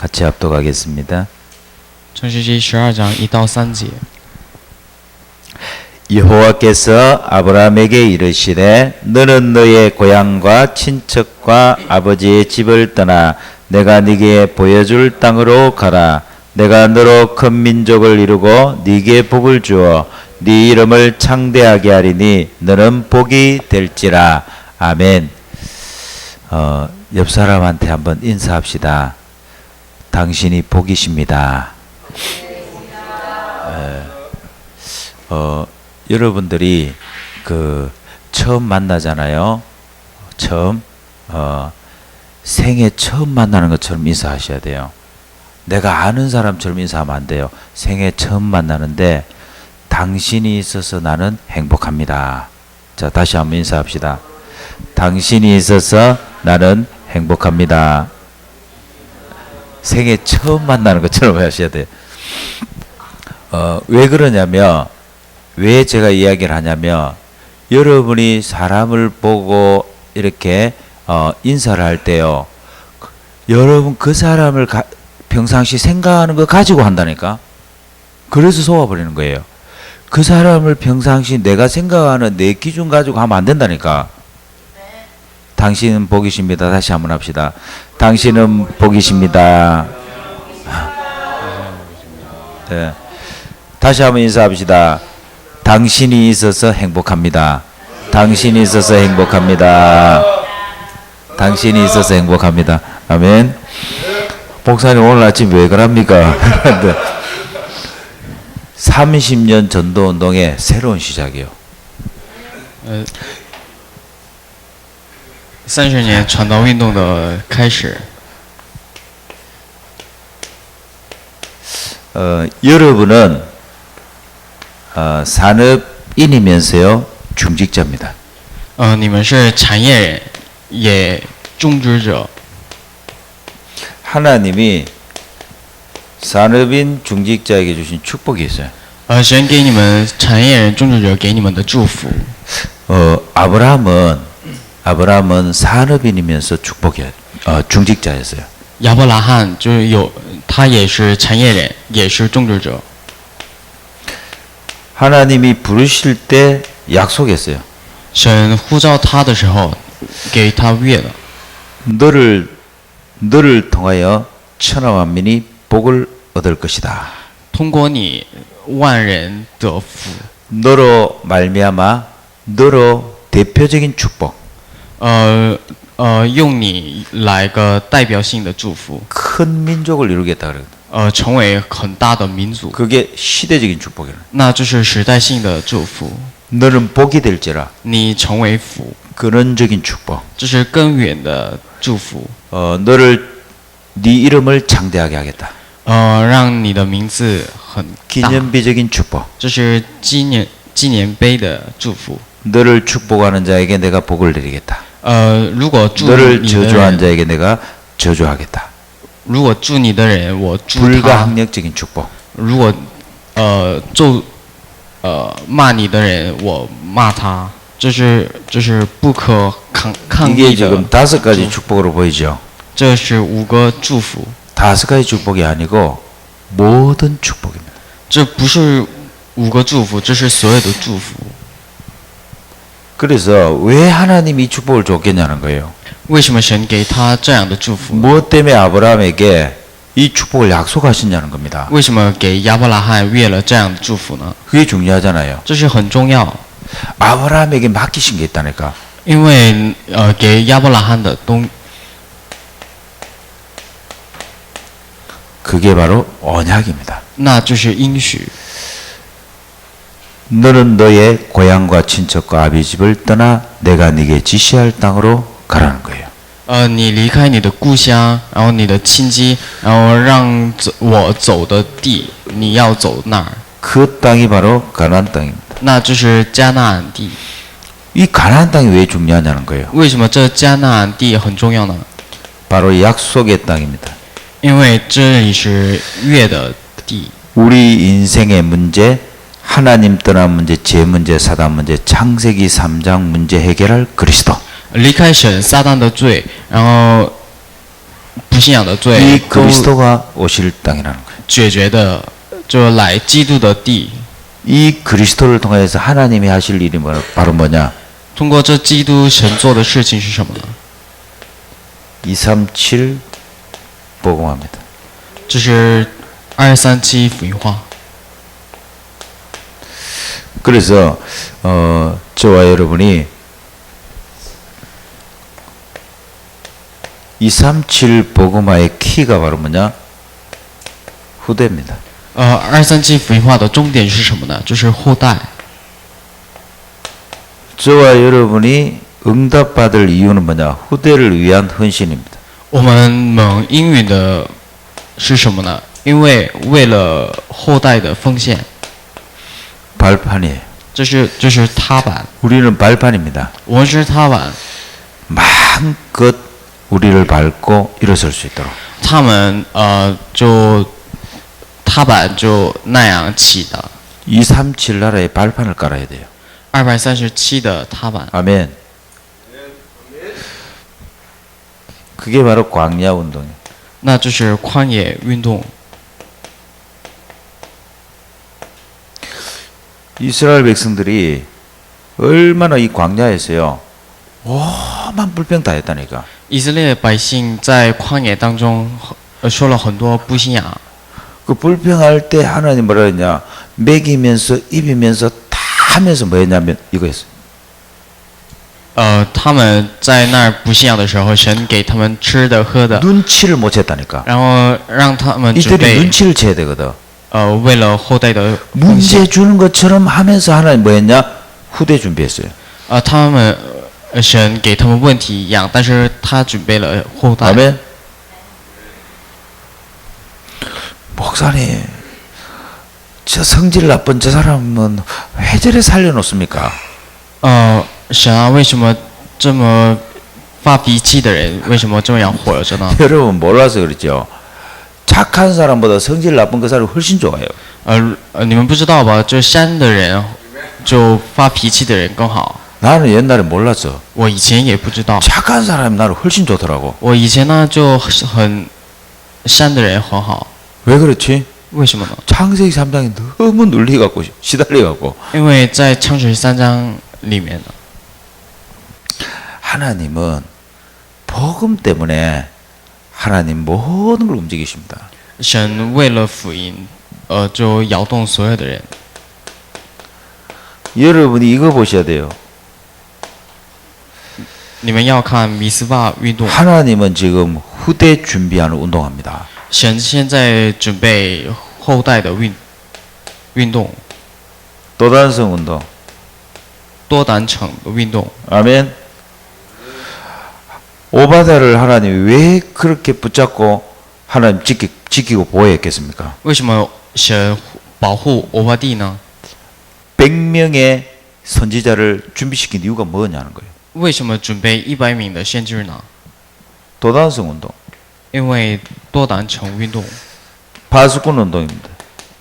같이 압도가겠습니다. 전시시 12장 1-3절 여호와께서 아브라함에게 이르시되 너는 너의 고향과 친척과 아버지의 집을 떠나 내가 네게 보여줄 땅으로 가라. 내가 너로 큰 민족을 이루고 네게 복을 주어 네 이름을 창대하게 하리니 너는 복이 될지라. 아멘. 어, 옆 사람한테 한번 인사합시다. 당신이 복이십니다 어, 여러분들이 그 처음 만나잖아요. 처음 어, 생애 처음 만나는 것처럼 인사하셔야 돼요. 내가 아는 사람처럼 인사하면 안 돼요. 생애 처음 만나는데 당신이 있어서 나는 행복합니다. 자, 다시 한번 인사합시다. 당신이 있어서 나는 행복합니다. 생애 처음 만나는 것처럼 하셔야 돼요. 어, 왜 그러냐면 왜 제가 이야기를 하냐면 여러분이 사람을 보고 이렇게 어, 인사를 할 때요. 여러분 그 사람을 가, 평상시 생각하는 거 가지고 한다니까. 그래서 속아버리는 거예요. 그 사람을 평상시 내가 생각하는 내 기준 가지고 하면 안 된다니까. 당신은 복이십니다. 다시 한번 합시다. 당신은 복이십니다. 네. 다시 한번 인사합시다. 당신이 있어서 행복합니다. 당신이 있어서 행복합니다. 당신이 있어서 행복합니다. 아멘. 목사님 오늘 아침 왜 그럽니까? 30년 전도 운동의 새로운 시작이요. 呃，三十年传道运动的开始。 어, 여러분은 어, 산업인이면서요 중직자입니다. 呃，你们是产业人，也种植者。 하나님이 산업인 중직자에게 주신 축복이 있어요. 呃，神给你们产业人、种植者给你们的祝福。 어, 아브라함은 아브라함은 산업인이면서 축복이 어, 중직자였어요. 亚伯拉罕就是有，他也是产业人，也是种植者。 하나님이 부르실 때 약속했어요. 神呼召他的时候，给他约了， 너를 너를 통하여 천하 만민이 복을 얻을 것이다. 通过你万人得福。 너로 말미암아 너로 대표적인 축복, 呃呃，用你来个代表性的祝福， 큰 민족을 이루겠다 그래. 呃，成为很大的民族， 그게 시대적인 축복이라. 那这是时代性的祝福。 너는 복이 될지라. 你成为福， 근원적인 축복. 这是更远的祝福。 어, 너를 네 이름을 장대하게 하겠다. 呃，让你的名字很大， 기념비적인 축복. 这是纪念纪念碑的祝福。 너를 축복하는 자에게 내가 복을 내리겠다. 呃，如果祝 너를 你的 저주한 人， 자에게 내가 저주하겠다. 如果祝你的人，我祝他； 불가항력적인 축복. 如果呃咒呃骂你的人，我骂他。这是这是不可抗抗 이게 议的 지금 ， 다섯 가지 축복으로 보이죠. 这是五个祝福。 다섯 가지 축복이 아니고 모든 축복입니다. 这不是五个祝福，这是所有的祝福。 그래서 왜 하나님이 이 축복을 줬겠냐는 거예요. 为什么神给他这样的祝福？ 무엇 때문에 아브라함에게 이 축복을 약속하셨냐는 겁니다. 为什么给亚伯拉罕约了这样的祝福呢？ 그게 중요하잖아요. 这是很重要， 아브라함에게 맡기신 게 있다니까. 因为呃，给亚伯拉罕的东 그게 바로 언약입니다. 那就是应许。 너는 너의 고향과 친척과 아비 집을 떠나 내가 네게 지시할 땅으로 가라는 거예요. 呃，你离开你的故乡，然后你的亲戚，然后让走我走的地，你要走那儿， 그 땅이 바로 가나안 땅입니다. 那就是迦纳安地。 이 가나안 땅이 왜 중요하냐는 거예요. 为什么这迦纳安地很重要呢？ 바로 약속의 땅입니다. 因为这里是约的地。 우리 인생의 문제, 하나님 떠난 문제, 제 문제, 사단 문제, 창세기 3장 문제 해결할 그리스도. 离开神撒旦的罪，然后不 信仰的罪 이 都 그리스도가 오실 땅이라는 거예요. 解决的，就来基督的地。 이 그리스도를 통해서 하나님이 하실 일이 뭐- 바로 뭐냐? 通过这基督神做的事情是什么呢？ 237 복음합니다. 这是二三七福音化。 그래서 어, 저와 여러분이 237 복음화의 키가 바로 뭐냐? 후대입니다. 呃，二三七福音化的终点是什么呢？就是后代。 저와 여러분이 응답받을 이유는 뭐냐? 후대를 위한 헌신입니다. 我们蒙应允的是什么呢？因为为了后代的奉献， 발판이에요. 这是这是踏板， 우리는 발판입니다. 我们是踏板， 마음껏 우리를 밟고 일어설 수 있도록. 他们呃就踏板就那样起的， 237 나라에 발판을 깔아야 돼요. 二百三十七的踏板， 아멘. 그게 바로 광야 운동이에요. 那就是旷野运动。 이스라엘 백성들이 얼마나 이 광야에서요. 오만 불평 다 했다니까. 以色列百姓在旷野当中呃说了很多不信仰， 그 불평할 때 하나님 뭐라 했냐? 먹이면서 입이면서 다 하면서 뭐 했냐면 이거였어요. 呃，他们在那儿不信仰的时候，神给他们吃的喝的， 눈치를 못 챘다니까. 然后让他们准 이들이 备 눈치를 채야 되거든. 呃为了后代的奉献 문제 。 주는 것처럼 하면서 하나님 뭐 했냐? 후대 준비했어요. 呃，他们呃神给他们问题一样，但是他准备了后代。 아멘. 목사님, 저 성질 나쁜 저 사람은 왜 저래 살려놓습니까? 呃，神啊，为什么这么发脾气的人，为什么这样活着呢？ 여러분 몰라서 그렇죠. 착한 사람보다 성질 나쁜 그 사람이 훨씬 좋아요. 呃呃，你们不知道吧？就山的人，就发脾气的人更好。 나는 옛날에 몰랐어. 我以前也不知道， 착한 사람이 나를 훨씬 좋더라고. 我以前呢就很山的人很好， 왜 그렇지? 为什么呢？ 창세기 3장이 너무 눌리갖고 시달려갖고 因为在창세기三章里面呢， 하나님은 복음 때문에 하나님 모든 걸 움직이십니다. 神为了福音，呃，就摇动所有的人。 여러분이 이거 보셔야 돼요. 你们要看米斯巴运动， 하나님은 지금 후대 준비하는 운동합니다. 神现在准备后代的运运动， 도단성 운동. 多单程的运动。 아멘. 오바다를 하나님이 왜 그렇게 붙잡고 하나님 지키, 지키고 보호했겠습니까? 为什么神保护欧巴蒂呢？ 100명의 선지자를 준비시킨 이유가 뭐냐는 거예요. 为什么准备一百名的先知呢？ 도단성 운동. 因为多单程运动、 바수꾼 운동입니다.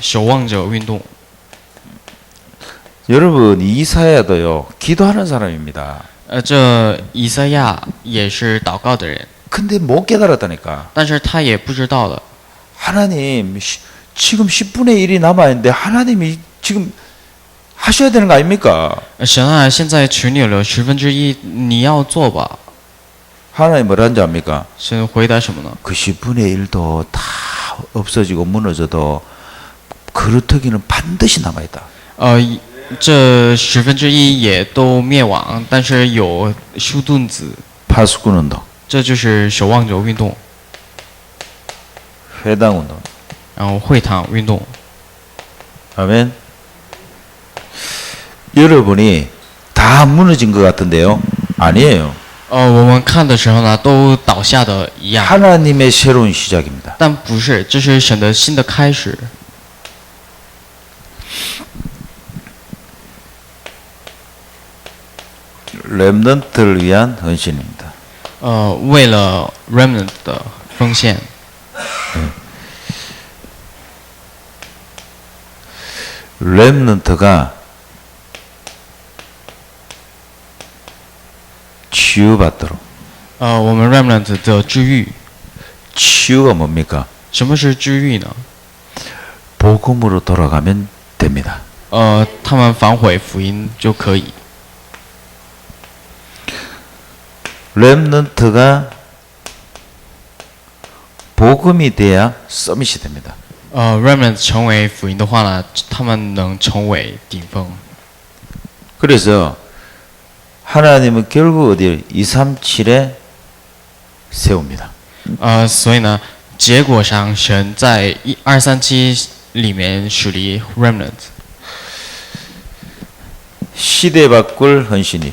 守望者运动。 여러분 이사야도요 기도하는 사람입니다. 呃，这以赛亚也是祷告的人， 근데 못 깨달았다니까. 但是他也不知道的。 하나님 시- 지금 10분의 1이 남아 있는데 하나님이 지금 하셔야 되는 거 아닙니까? 呃神啊，现在取你了十分之一，你要做吧。 하나님 뭐라는지 압니까? 神回答什么呢？ 그 10분의 1도 다 없어지고 무너져도 그루터기는 반드시 남아 있다. 呃，一 这十分之一也都灭亡，但是有修盾子， 파수꾼 운동, 这就是守望者运动， 회당 운동. 然后会堂运动。 아멘. 여러분이 다 무너진 것 같은데요? 아니에요. 呃，我们看的时候呢，都倒下的一样， 하나님의 새로운 시작입니다. 但不是，这是神的新的开始。 렘넌트를 위한 헌신입니다. 呃，为了 remnant 的奉献， 렘넌트가 치유받도록 呃，我们 remnant 的治愈， 치유가 뭡니까? 什么是治愈呢？ 복음으로 돌아가면 됩니다. 呃，他们反悔福音就可以。 렘넌트가 복음이 돼야 서밋이 됩니다. 呃，remnant 成为福音的话呢，他们能成为顶峰。 그래서 하나님은 결국 어디 237에 세웁니다. 呃，所以呢，结果上神在一二三七里面属于 remnant， 시대 바꿀 헌신이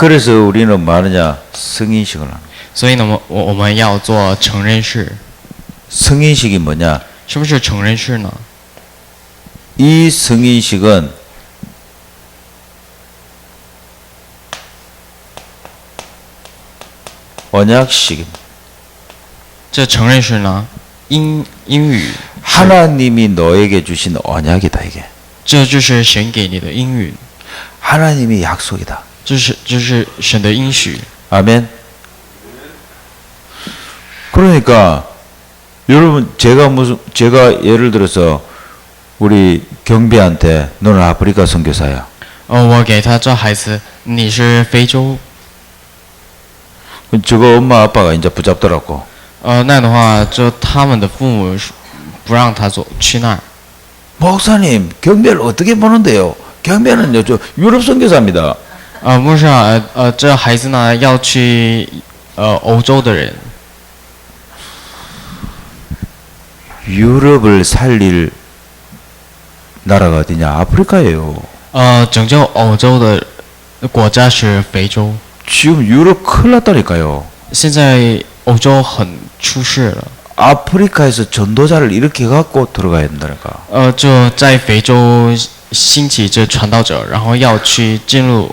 그래서 우리는 뭐 하느냐 승인식을 하는. 거예요. 所以呢，我我我们要做承认式。 승인식이 뭐냐? 什么是承认式呢？ 이 승인식은 언약식입니다. 这承认式呢，英英语， 하나님이 너에게 주신 언약이다 이게. 这就是神给你的应允， 하나님이 약속이다. 这是这是神的应许。 아멘. 그러니까 여러분 제가 무슨 제가 예를 들어서 우리 경비한테 너는 아프리카 선교사야. 哦，我给他这孩子，你是非洲， 저거 엄마 아빠가 이제 붙잡더라고. 呃，那样的话，就他们的父母是不让他走去那儿。 목사님 경비를 어떻게 보는데요? 경비는 저 유럽 선교사입니다. 呃，牧师啊，呃呃，这孩子呢要去呃欧洲的人， 유럽을 살릴 나라가 어디냐? 아프리카예요. 呃，拯救欧洲的国家是非洲。 지금 유럽 큰일 났다니까요. 现在欧洲很出事了， 아프리카에서 전도자를 이렇게 갖고 들어가야 된다니까. 呃，就在非洲兴起这传道者，然后要去进入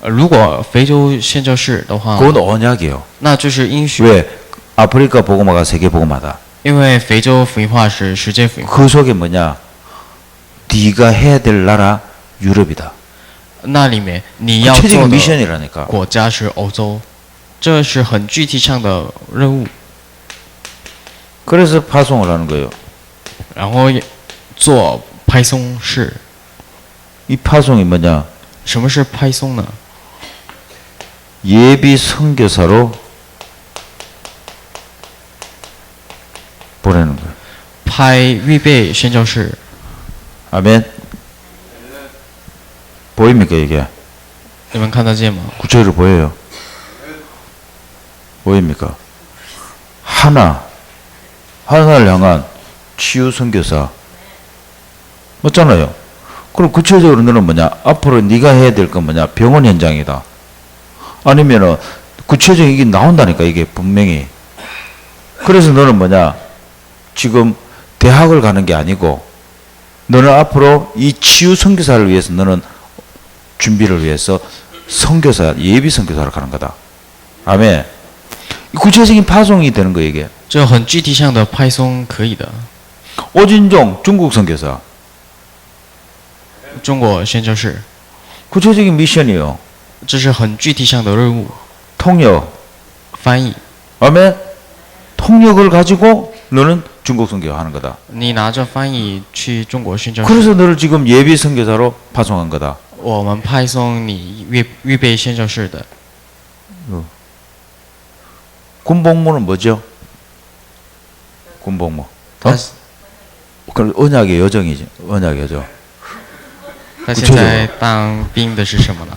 呃如果非洲宣教士的话， 그건 언약이에요. 那就是应许， 왜? 아프리카 복음화가 세계 복음화다. 因为非洲福音化是世界福音化， 그 속에 뭐냐? 네가 해야 될 나라 유럽이다. 那里面你要做 구체적인 的 미션이라니까. 国家是欧洲，这是很具体项的任务， 그래서 파송을 하는 거예요. 然后也做派送式。 이 파송이 뭐냐? 什么是派送呢？ 예비 선교사로 보내는 거예요. 派预备宣教士， 아멘. 보입니까 이게? 你们看得见吗？ 구체적으로 보여요. 보입니까? 하나, 하나를 향한 치유 선교사. 맞잖아요. 그럼 구체적으로 너는 뭐냐? 앞으로 네가 해야 될 건 뭐냐? 병원 현장이다. 아니면은 구체적인 이게 나온다니까 이게 분명히. 그래서 너는 뭐냐? 지금 대학을 가는 게 아니고 너는 앞으로 이 치유 선교사를 위해서 너는 준비를 위해서 선교사 예비 선교사로 가는 거다. 아멘. 구체적인 파송이 되는 거 이게. 这很具体项的派送可以的。 오진종 중국 선교사. 中国宣教士， 구체적인 미션이요. 这是很具体项的任务， 통역. 翻译。 아멘. 통역을 가지고 너는 중국 선교 하는 거다. 你拿着翻译去中国宣教士， 그래서 너를 지금 예비 선교사로 파송한 거다. 我们派送你预预备宣教士的。 군복무는 뭐죠? 군복무. 어? 他 그 언약의 여정이지. 언약의 여정. 他现在当兵的是什么呢？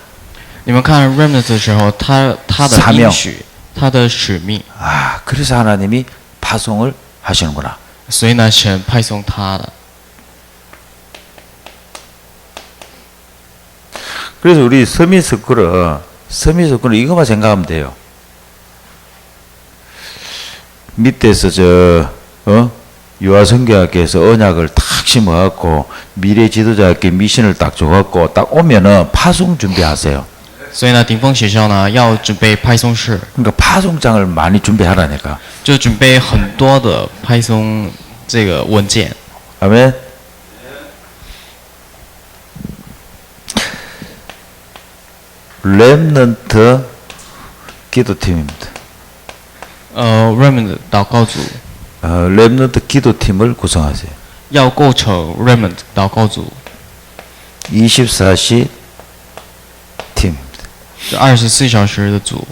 你们看 remnant 的时候，他他的 사명 应许，他的使命， 아, 그래서 하나님이 파송을 하시는구나. 所以呢，神派送他的。 그래서 우리 서민석구를 서민석구는 이것만 생각하면 돼요. 밑에서 저 어? 유아선교학교에서 언약을 탁 심어갖고 미래 지도자학교 미션을 딱 줘갖고 딱 오면은 파송 준비하세요. 所以呢，顶峰学校呢要准备派送室， 그러니까 파송장을 많이 준비하라니까. 就准备很多的派送这个文件。 아멘. 랩넌트 기도팀입니다. 呃，remnant 祷告组 어, 랩넌트 기도팀을 구성하세요. 要构成 remnant 祷告组， 24시 팀. 就二十四小时的组。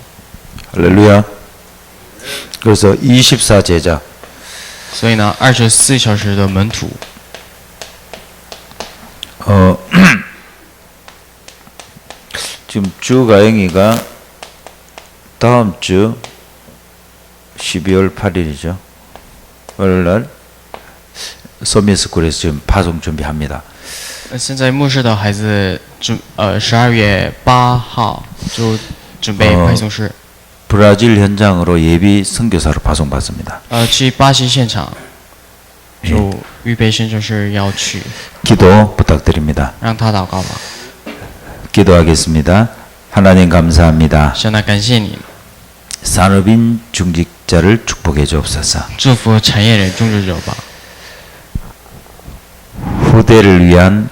할렐루야. 그래서 24 제자. 所以呢，二十四小时的门徒。 어, 지금 주 가영이가 다음 주 12월 8일이죠. 월요일 날 서민스쿨에서 지금 파송 준비합니다. 呃现在牧师的孩子准呃十二月八号就准备哦派送室， 브라질 현장으로 예비 선교사로 파송받습니다. 呃去巴西现场，就预备宣教士要去， 기도 부탁드립니다. 让他祷告吧。 기도하겠습니다. 하나님 감사합니다. 神啊，感谢你， 산업인 중직자를 축복해 주옵소서. 祝福产业人种植者吧， 후대를 위한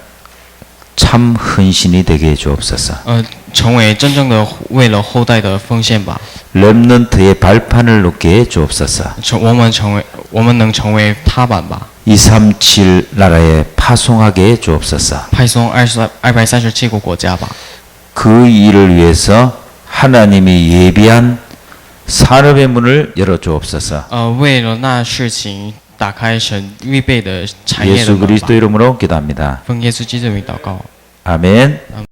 참 헌신이 되게 해 주옵소서. 呃，成为真正的为了后代的奉献吧， 렘넌트의 발판을 놓게 해 주옵소서. 成我们成为我们能成为踏板吧， 237 나라에 파송하게 해 주옵소서. 派送二十二百三十七个国家吧， 그 일을 위해서 하나님이 예비한 산업의 문을 열어 주옵소서. 呃，为了那事情 打开神预备的产业的 예수 门吧 그리스도 。 이름으로 기도합니다. 奉耶稣基督的名祷告。 아멘.